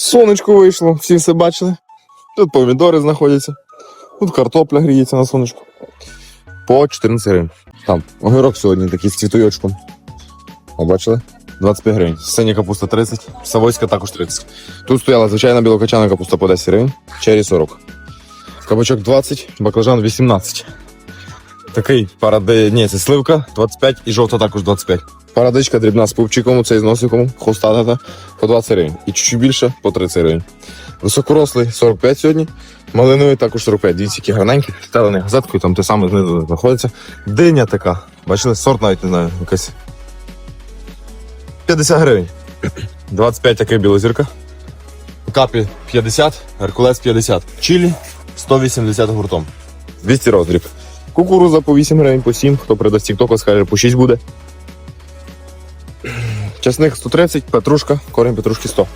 Сонечко вийшло, всі все бачили. Тут помідори знаходяться. Тут картопля гріється на сонечку. По 14 гривень. Там огірок сьогодні такий з цвітуйочком. О, бачили? 25 гривень. Синя капуста 30, савойська також 30. Тут стояла звичайна білокачана капуста по 10 гривень, чері 40. Кабачок 20, баклажан 18. Такий паради... Це сливка 25 і жовта також 25. Парадичка дрібна з пупчиком, цей з носиком, хвостата по 20 гривень. І чуть більше по 30 гривень. Високорослий 45 сьогодні. Малиновий також 45. Дивіться, які гарненькі, стелений газеткою, там те саме знизу знаходиться. Диня така. Бачили, сорт навіть не знаю, якась. 50 гривень. 25 таких білозірка. Капі 50, Геркулес 50. Чилі 180 гуртом. 200 роздріб. Кукуруза по 8 гривень, по 7. Хто придасть тіктоку, скаже, по 6 буде. Часник 130, петрушка, корінь петрушки 100.